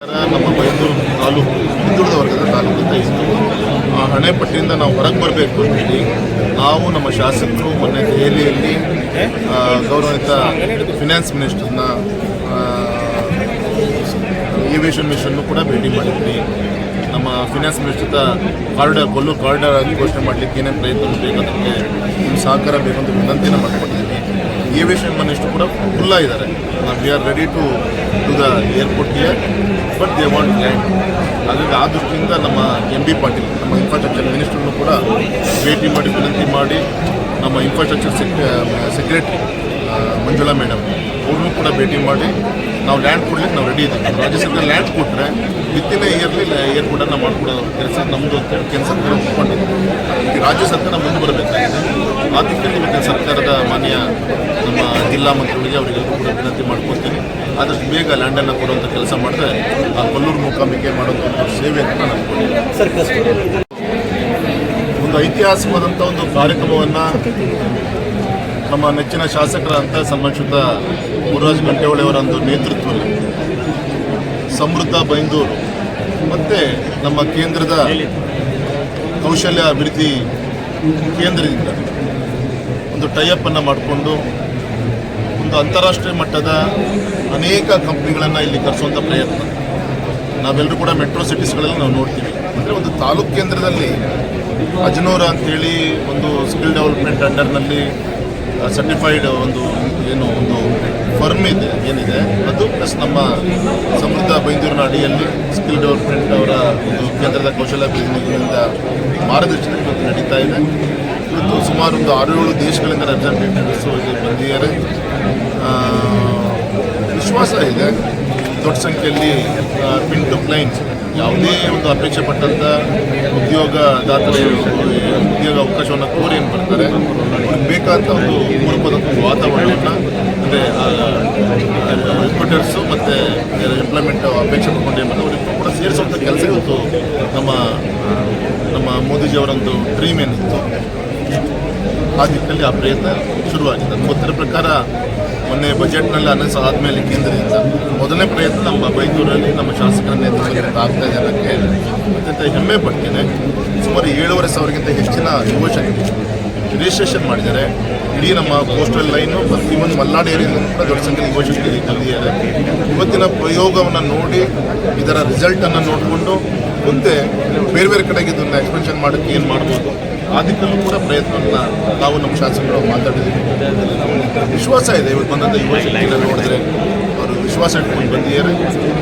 ನಮ್ಮ ಮೈಸೂರು ತಾಲೂಕು ಹಿಂದುಳಿದ ವರ್ಗದ ತಾಲೂಕು ಅಂತ ಇತ್ತು. ಆ ಹಣೆಪಟ್ಟಿಯಿಂದ ನಾವು ಹೊರಗೆ ಬರಬೇಕು ಅಂತೇಳಿ ನಾವು ನಮ್ಮ ಶಾಸಕರು ಮೊನ್ನೆ ದೆಹಲಿಯಲ್ಲಿ ಆ, ಗೌರವಾನ್ವಿತ ಫಿನಾನ್ಸ್ ಮಿನಿಸ್ಟರ್ನ ಏವಿಯೇಷನ್ ಮಿಷನ್ನು ಕೂಡ ಭೇಟಿ ಮಾಡಿದ್ವಿ. ನಮ್ಮ ಫಿನಾನ್ಸ್ ಮಿನಿಸ್ಟರ್ ಕಾರಿಡಾರ್ ಕೊಲ್ಲು ಕಾರಿಡಾರ್ ಆಗಿ ಘೋಷಣೆ ಮಾಡಲಿಕ್ಕೆ ಏನೇನು ಪ್ರಯತ್ನ ಬೇಕು ಅದಕ್ಕೆ ನಿಮ್ಮ ಸಹಕಾರ ಬೇಕಂತ ವಿನಂತಿನ ಮಾಡಿಕೊಟ್ಟಿದ್ದೀನಿ ಏವಿಯೇಷನ್ ಮಿನಿಸ್ಟರ್ ಕೂಡ ಫುಲ್ಲ ಇದ್ದಾರೆ. We are ready to to the airport here but they want land ಅದರಿಂದ ಆ ದೃಷ್ಟಿಯಿಂದ ನಮ್ಮ ಎಂ ಬಿ ಪಾಟೀಲ್ ನಮ್ಮ ಇನ್ಫ್ರಾಸ್ಟ್ರಕ್ಚರ್ ಮಿನಿಸ್ಟರ್ನು ಕೂಡ ಭೇಟಿ ಮಾಡಿ, ವಿನಂತಿ ಮಾಡಿ ನಮ್ಮ infrastructure sec secretary Manjula madam ಅವ್ರನ್ನೂ ಕೂಡ ಭೇಟಿ ಮಾಡಿ ನಾವು ಲ್ಯಾಂಡ್ ಕೊಡ್ಲಿಕ್ಕೆ ನಾವು ರೆಡಿ ಇದ್ದೀವಿ. ರಾಜ್ಯ ಸರ್ಕಾರ ಲ್ಯಾಂಡ್ ಕೊಟ್ಟರೆ ವಿತ್ತಿನ ಇಯರ್ಲಿ ಏರ್ಪೋರ್ಟನ್ನು ಮಾಡಿಕೊಡೋ ಕೆಲಸ ನಮ್ಮದು ಕೆಲಸ ಹೇಳಿ ಕೇಂದ್ರ ಸರ್ಕಾರ ಒಪ್ಕೊಂಡಿದೆ ಈ ರಾಜ್ಯ ಸರ್ಕಾರ ಮುಂದೆ ಬರಬೇಕಾಗಿದೆ. ಆ ದಿಕ್ಕಲ್ಲಿ ಸರ್ಕಾರದ ಮಾನ್ಯ ನಮ್ಮ ಜಿಲ್ಲಾ ಮಂತ್ರಿಗಳಿಗೆ ಅವರಿಗೆಲ್ಲರೂ ಕೂಡ ವಿನಂತಿ ಮಾಡ್ಕೊಳ್ತೀನಿ. ಆದಷ್ಟು ಬೇಗ ಲ್ಯಾಂಡನ್ನು ಕೊಡುವಂಥ ಕೆಲಸ ಮಾಡಿದ್ರೆ ಆ ಕೊಲ್ಲೂರು ಮೂಕಾಂಬಿಕೆ ಮಾಡುವಂಥ ಸೇವೆ ಅಂತ ನಾನು ಅನ್ಕೊಂಡಿದ್ದೀನಿ. ಒಂದು ಐತಿಹಾಸಿಕವಾದಂಥ ಒಂದು ಕಾರ್ಯಕ್ರಮವನ್ನು ನಮ್ಮ ನೆಚ್ಚಿನ ಶಾಸಕರಂತ ಸಂಬಂಧಿಸಿದ ಗುರುರಾಜ್ ಗಂಟೆಹೊಳೆ ಅವರ ಒಂದು ನೇತೃತ್ವದಲ್ಲಿ ಸಮೃದ್ಧ ಬೈಂದೂರು ಮತ್ತು ನಮ್ಮ ಕೇಂದ್ರದ ಕೌಶಲ್ಯ ಅಭಿವೃದ್ಧಿ ಕೇಂದ್ರದಿಂದ ಒಂದು ಟೈಅಪ್ ಅನ್ನು ಮಾಡಿಕೊಂಡು ಒಂದು ಅಂತಾರಾಷ್ಟ್ರೀಯ ಮಟ್ಟದ ಅನೇಕ ಕಂಪ್ನಿಗಳನ್ನು ಇಲ್ಲಿ ಕರೆಸುವಂಥ ಪ್ರಯತ್ನ. ನಾವೆಲ್ಲರೂ ಕೂಡ ಮೆಟ್ರೋ ಸಿಟೀಸ್ಗಳಲ್ಲಿ ನಾವು ನೋಡ್ತೀವಿ. ಅಂದರೆ ಒಂದು ತಾಲೂಕು ಕೇಂದ್ರದಲ್ಲಿ ಅಜನೂರ ಅಂತೇಳಿ ಒಂದು ಸ್ಕಿಲ್ ಡೆವಲಪ್ಮೆಂಟ್ ಅಂಡರ್ನಲ್ಲಿ ಸರ್ಟಿಫೈಡ್ ಒಂದು ಏನು ಒಂದು ಫರ್ಮ್ ಇದೆ, ಏನಿದೆ, ಅದು ಪ್ಲಸ್ ನಮ್ಮ ಸಮೃದ್ಧ ಬೈಂದೂರಿನ ಅಡಿಯಲ್ಲಿ ಸ್ಕಿಲ್ ಡೆವಲಪ್ಮೆಂಟ್ ಅವರ ಒಂದು ಕೇಂದ್ರದ ಕೌಶಲ್ಯ ಮಾರ್ಗದರ್ಶನ ನಡೀತಾ ಇದೆ. ಇವತ್ತು ಸುಮಾರು ಒಂದು ಆರು ಏಳು ದೇಶಗಳಿಂದ ರೆಪ್ರೆಸೆಂಟೇಟಿವ್ಸ್ ಬಂದಿದ್ದಾರೆ. ವಿಶ್ವಾಸ ಇದೆ. ದೊಡ್ಡ ಸಂಖ್ಯೆಯಲ್ಲಿ ಪಿನ್ ಟು ಕ್ಲೈಂಟ್ಸ್ ಯಾವುದೇ ಒಂದು ಅಪೇಕ್ಷೆ ಪಟ್ಟಂಥ ಉದ್ಯೋಗದಾತರು ಉದ್ಯೋಗ ಅವಕಾಶವನ್ನು ಕೋರಿ ಏನು ಬರ್ತಾರೆ. ಅವ್ರಿಗೆ ಬೇಕಾದಂಥ ಒಂದು ಮೂಲಭೂತ ಒಂದು ವಾತಾವರಣವನ್ನು ಅಂದರೆ ರಿಕ್ರೂಟರ್ಸು ಮತ್ತು ಎಂಪ್ಲಾಯ್ಮೆಂಟ್ ಅಪೇಕ್ಷೆ ಪಡ್ಕೊಂಡು ಏನು ಅವ್ರಿಗೆ ಕೂಡ ಸೇರಿಸುವಂಥ ಕೆಲಸ ಇವತ್ತು ನಮ್ಮ ನಮ್ಮ ಮೋದಿಜಿಯವರೊಂದು ಡ್ರೀಮ್ ಏನಿತ್ತು. ಆ ಆ ಪ್ರಯತ್ನ ಶುರುವಾಗಿದೆ. ಗೊತ್ತಿರೋ ಪ್ರಕಾರ ಮೊನ್ನೆ ಬಜೆಟ್ನಲ್ಲಿ ಅನೌನ್ಸ್ ಆದಮೇಲೆ ಕೇಂದ್ರದಿಂದ ಮೊದಲನೇ ಪ್ರಯತ್ನ ನಮ್ಮ ಬೈದೂರಲ್ಲಿ ನಮ್ಮ ಶಾಸಕರ ನೇತೃತ್ವದಲ್ಲಿ ಆಗ್ತಾ ಇದೆ ಅನ್ನೋಕ್ಕೆ ಅತ್ಯಂತ ಹೆಮ್ಮೆ ಪಡ್ತೇನೆ. ಸುಮಾರು ಏಳುವರೆ ಸಾವಿರಕ್ಕಿಂತ ಹೆಚ್ಚಿನ ಯುವಶಕ್ತಿ ರಿಜಿಸ್ಟ್ರೇಷನ್ ಮಾಡಿದ್ದಾರೆ. ಇಡೀ ನಮ್ಮ ಕೋಸ್ಟಲ್ ಲೈನು ಮತ್ತು ಇವನ್ ಮಲ್ನಾಡು ಏರಿಯಾದಲ್ಲಿ ಕೂಡ ದೊಡ್ಡ ಸಂಖ್ಯೆಯಲ್ಲಿ ಯುವಶಕ್ತಿ ಕಲಿಯಿದೆ ಇವತ್ತಿನ ಪ್ರಯೋಗವನ್ನು ನೋಡಿ, ಇದರ ರಿಸಲ್ಟನ್ನು ನೋಡಿಕೊಂಡು ಮುಂದೆ ಬೇರೆ ಬೇರೆ ಕಡೆಗೆ ಇದನ್ನು ಎಕ್ಸ್ಪೆನ್ಷನ್ ಮಾಡೋಕ್ಕೆ ಏನು ಮಾಡ್ಬೋದು? ಆ ದಿಕ್ಕಲ್ಲೂ ಕೂಡ ಪ್ರಯತ್ನವನ್ನು ನಾವು ನಮ್ಮ ಶಾಸಕರು ಮಾತಾಡಿದ್ದೀವಿ. ವಿಶ್ವಾಸ ಇದೆ. ಇವತ್ತು ಬಂದಂತ ಯುವ ಶಕ್ತಿಯನ್ನು ನೋಡಿದ್ರೆ ಅವರು ವಿಶ್ವಾಸ ಇಟ್ಕೊಂಡು ಬಂದಿದ್ದಾರೆ.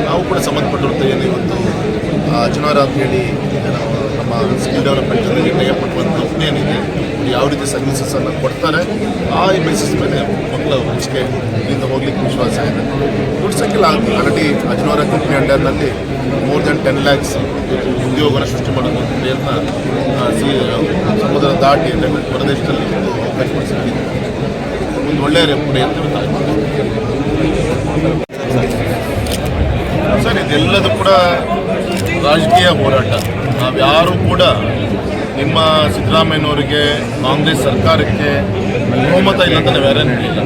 ನಾವು ಕೂಡ ಸಂಬಂಧಪಟ್ಟಂಥ ಏನು ಇವತ್ತು ಅಜನಾರ ಅಂತ ಹೇಳಿ ನಮ್ಮ ಸ್ಕಿಲ್ ಡೆವಲಪ್ಮೆಂಟ್ ಕಂಪ್ನಿ ಏನಿದೆ ಯಾವ ರೀತಿ ಸರ್ವಿಸಸನ್ನು ಕೊಡ್ತಾರೆ, ಆ ಬೇಸಿಸ್ ಮೇಲೆ ಮಕ್ಕಳು ಹಂಚಿಕೆ ಇಲ್ಲಿಂದ ಹೋಗ್ಲಿಕ್ಕೆ ವಿಶ್ವಾಸ ಇದೆ. ಸಂಖ್ಯೆಯಲ್ಲಿ ಆಗುತ್ತೆ. ಆಲ್ರೆಡಿ ಅಜ್ನೋರ ಕಂಪ್ನಿ ಅಂಡರ್ನಲ್ಲಿ ಮೋರ್ ದೆನ್ ಟೆನ್ ಲ್ಯಾಕ್ಸ್ ಉದ್ಯೋಗವನ್ನು ಸೃಷ್ಟಿ ಮಾಡುವಂಥ ಪ್ರಯತ್ನ ಸಮುದ್ರ ದಾಟಿ ಪ್ರದೇಶದಲ್ಲಿ ಅವಕಾಶ ಸಿಕ್ಕಿದೆ ಒಂದು ಒಳ್ಳೆಯ ಪ್ರಯತ್ನ. ಸರ್, ಇದೆಲ್ಲದೂ ಕೂಡ ರಾಜಕೀಯ ಹೋರಾಟ. ನಾವ್ಯಾರೂ ಕೂಡ ನಿಮ್ಮ ಸಿದ್ದರಾಮಯ್ಯನವರಿಗೆ, ಕಾಂಗ್ರೆಸ್ ಸರ್ಕಾರಕ್ಕೆ ಬಹುಮತ ಇಲ್ಲ ಅಂತ ನಾವು ಯಾರೇನು ಹೇಳಿಲ್ಲ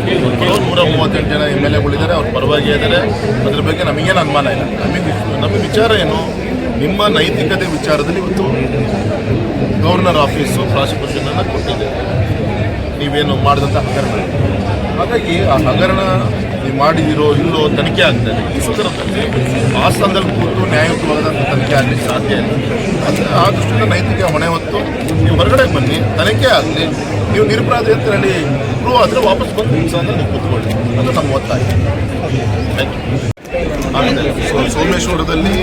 ನೂರ ಮೂವತ್ತೆಂಟು ಜನ ಎಂ ಎಲ್ ಎಗಳಿದ್ದಾರೆ, ಅವ್ರ ಪರವಾಗಿ ಇದ್ದಾರೆ. ಅದ್ರ ಬಗ್ಗೆ ನಮಗೇನು ಅನುಮಾನ ಇಲ್ಲ. ನಮಗೆ ನಮ್ಮ ವಿಚಾರ ಏನು? ನಿಮ್ಮ ನೈತಿಕತೆ ವಿಚಾರದಲ್ಲಿ ಇವತ್ತು ಗವರ್ನರ್ ಆಫೀಸು ಪ್ರಾಸಿಕ್ಯೂಷನನ್ನು ಕೊಟ್ಟಿದೆ. ನೀವೇನು ಮಾಡಿದಂಥ ಹಗರಣ? ಹಾಗಾಗಿ ಆ ಹಗರಣ ನೀವು ಮಾಡಿದಿರೋ ಇಲ್ಲೋ ತನಿಖೆ ಆಗ್ತದೆ ಈ ಸಂದರ್ಭದಲ್ಲಿ ಆ ಸ್ಥಾನದಲ್ಲಿ ಕೂತು ನ್ಯಾಯಯುತವಾದಂಥ ತನಿಖೆ ಆಗಲಿಕ್ಕೆ ಸಾಧ್ಯ ಇಲ್ಲ. ಅಂದರೆ ಆ ದೃಷ್ಟಿಯಿಂದ ನೈತಿಕ ಹೊಣೆ ಹೊತ್ತು ನೀವು ಹೊರಗಡೆ ಬನ್ನಿ, ತನಿಖೆ ಆಗಲಿ, ನೀವು ನಿರಪರಾಧಿ ಅಂತ ಹೇಳಿ ಪ್ರೂವ್ ಆದರೆ ವಾಪಸ್ ಬಂದು ನೀವು ಕೂತ್ಕೊಳ್ಳಿ. ಅದು ನಮ್ಮ ಒತ್ತಾಯ. ಥ್ಯಾಂಕ್ ಯು ಸೋಮೇಶ್ವರದಲ್ಲಿ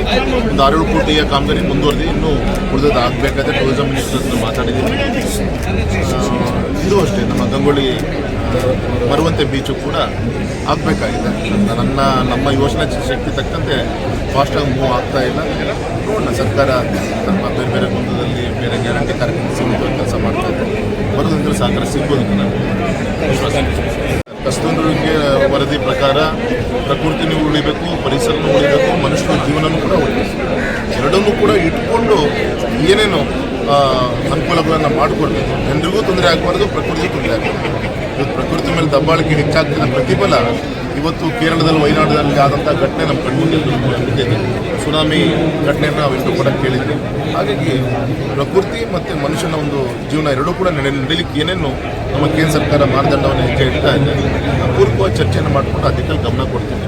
ಒಂದು ಆರೇಳು ಕೋಟಿಯ ಕಾಮಗಾರಿ ಮುಂದುವರೆದು ಇನ್ನೂ ಉಳಿದದ್ದು ಆಗಬೇಕಾದ್ರೆ ಟೂರಿಸಂ ಮಿನಿಸ್ಟರ್ ಹತ್ರ ಇದು ಅಷ್ಟೇ, ನಮ್ಮ ಗಂಗೊಳ್ಳಿ ಬರುವಂತೆ ಬೀಚು ಕೂಡ ಆಗಬೇಕಾಗಿದೆ. ನನ್ನ, ನಮ್ಮ ಯೋಜನೆ ಶಕ್ತಿ ತಕ್ಕಂತೆ ಫಾಸ್ಟಾಗಿ ಮೂವ್ ಆಗ್ತಾ ಇಲ್ಲ. ನೋಡೋಣ, ಸರ್ಕಾರ ನಮ್ಮ ಬೇರೆ ಬೇರೆ ಗುಂಡದಲ್ಲಿ ಬೇರೆ ಗ್ಯಾರಂಟಿ ಕಾರ್ಯಕ್ರಮ ಸಿಗುವ ಕೆಲಸ ಮಾಡ್ತಾ ಇದೆ. ಬರೋದಂದ್ರೆ ಸಹಕಾರ ಸಿಗ್ಬೋದು ನಾನು. ಕಸ್ತೂರಿಗೆ ವರದಿ ಪ್ರಕಾರ ಪ್ರಕೃತಿನೂ ಉಳಿಬೇಕು, ಪರಿಸರನೂ ಉಳಿಬೇಕು, ಮನುಷ್ಯನ ಜೀವನನೂ ಕೂಡ ಉಳಿಬೇಕು. ಎರಡನ್ನೂ ಕೂಡ ಇಟ್ಕೊಂಡು ಏನೇನು ಅನುಕೂಲಗಳನ್ನು ಮಾಡಿಕೊಡ್ಬೇಕು. ಜನರಿಗೂ ತೊಂದರೆ ಆಗಬಾರ್ದು, ಪ್ರಕೃತಿಗೂ ತೊಂದರೆ ಆಗಬಾರ್ದು. ಪ್ರಕೃತಿ ಮೇಲೆ ದಬ್ಬಾಳಿಕೆ ಹೆಚ್ಚಾಗ್ತಿದೆ ಪ್ರತಿಫಲ ಇವತ್ತು ಕೇರಳದಲ್ಲಿ ವಯನಾಡದಲ್ಲಿ ಆದಂಥ ಘಟನೆ ನಮ್ಮ ಕಣ್ಮುಂದೆ ಬಿದ್ದಿದೆ ಸುನಾಮಿ ಘಟನೆಯನ್ನು ನಾವೆಲ್ಲರೂ ಕೂಡ ಕೇಳಿದ್ವಿ. ಹಾಗಾಗಿ ಪ್ರಕೃತಿ ಮತ್ತು ಮನುಷ್ಯನ ಒಂದು ಜೀವನ ಎರಡೂ ಕೂಡ ನಡೆ ನಡೀಲಿಕ್ಕೆ ಏನೇನು ನಮ್ಮ ಕೇಂದ್ರ ಸರ್ಕಾರ ಮಾನದಂಡವನ್ನು ಹೆಜ್ಜೆ ಇಡ್ತಾ ಇದೆ. ಪೂರ್ವಕ ಚರ್ಚೆಯನ್ನು ಮಾಡಿಕೊಂಡು ಅದಕ್ಕೆ ಗಮನ ಕೊಡ್ತೀವಿ